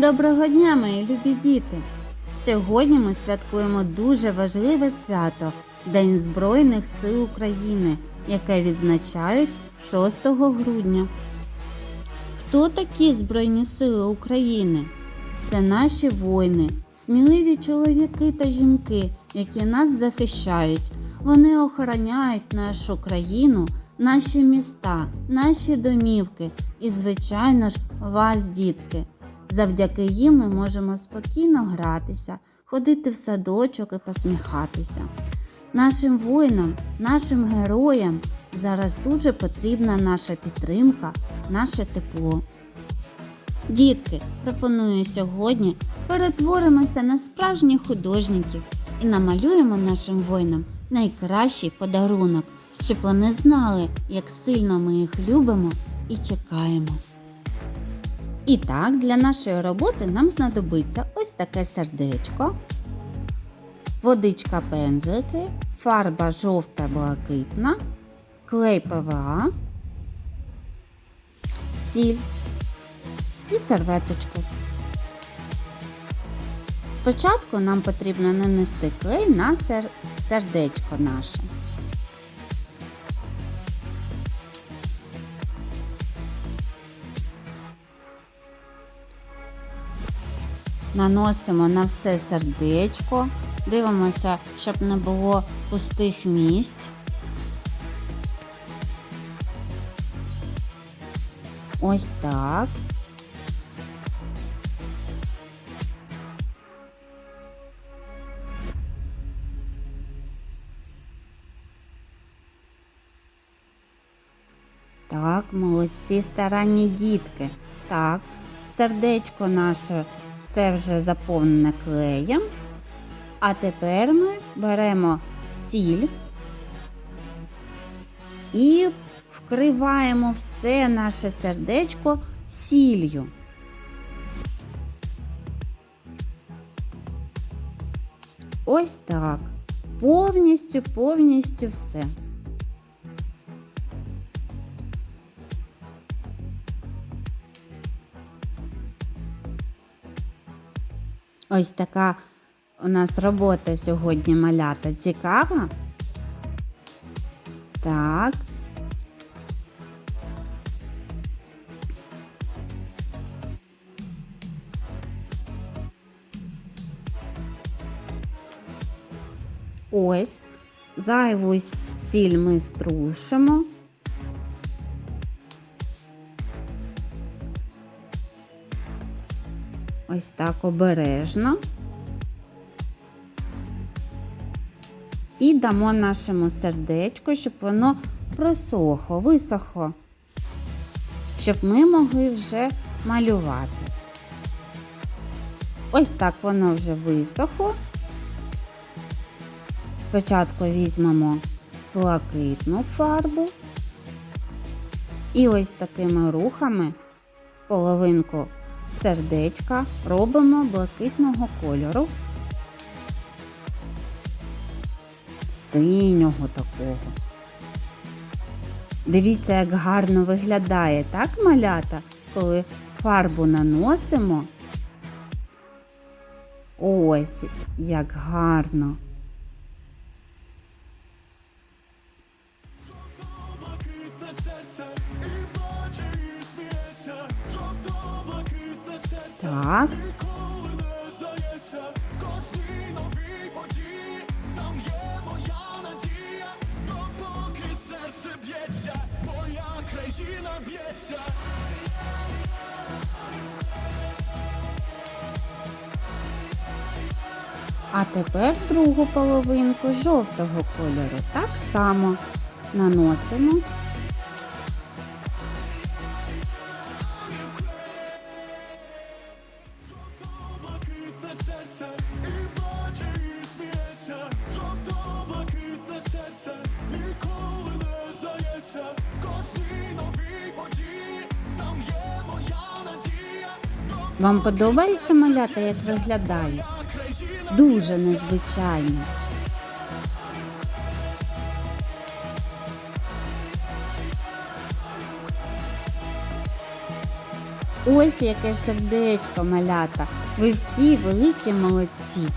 Доброго дня, мої любі діти! Сьогодні ми святкуємо дуже важливе свято День Збройних сил України, яке відзначають 6 грудня. Хто такі Збройні Сили України? Це наші воїни, сміливі чоловіки та жінки, які нас захищають. Вони охороняють нашу країну, наші міста, наші домівки і, звичайно ж, вас, дітки. Завдяки їм ми можемо спокійно гратися, ходити в садочок і посміхатися. Нашим воїнам, нашим героям зараз дуже потрібна наша підтримка, наше тепло. Дітки, пропоную сьогодні перетворимося на справжніх художників і намалюємо нашим воїнам найкращий подарунок, щоб вони знали, як сильно ми їх любимо і чекаємо. І так, для нашої роботи нам знадобиться ось таке сердечко, водичка пензлики, фарба жовта блакитна, клей ПВА, сіль і серветочки. Спочатку нам потрібно нанести клей на сер- сердечко наше. Наносимо на все сердечко, дивимося, щоб не було пустих місць. Ось так. Так, молодці старанні дітки. Так, сердечко наше все вже заповнене клеєм. А тепер ми беремо сіль і вкриваємо все наше сердечко сіллю. Ось так. Повністю, повністю все. Ось така у нас робота сьогодні малята цікава. Так. Ось зайву сіль ми струшимо. Ось так обережно. І дамо нашому сердечку, щоб воно просохло, висохло, щоб ми могли вже малювати. Ось так воно вже висохло. Спочатку візьмемо блакитну фарбу і ось такими рухами половинку сердечка робимо блакитного кольору, синього такого. Дивіться, як гарно виглядає, так, малята, коли фарбу наносимо. Ось як гарно. Жовто-блакитне серце і плаче, і сміється, серце Так. А тепер другу половинку жовтого кольору так само наносимо. Серце ніколи не здається, кожній новій події, там є моя надія, Вам подобається малята, як виглядає? Дуже незвичайно. Ось яке сердечко малята. Ви всі великі молодці.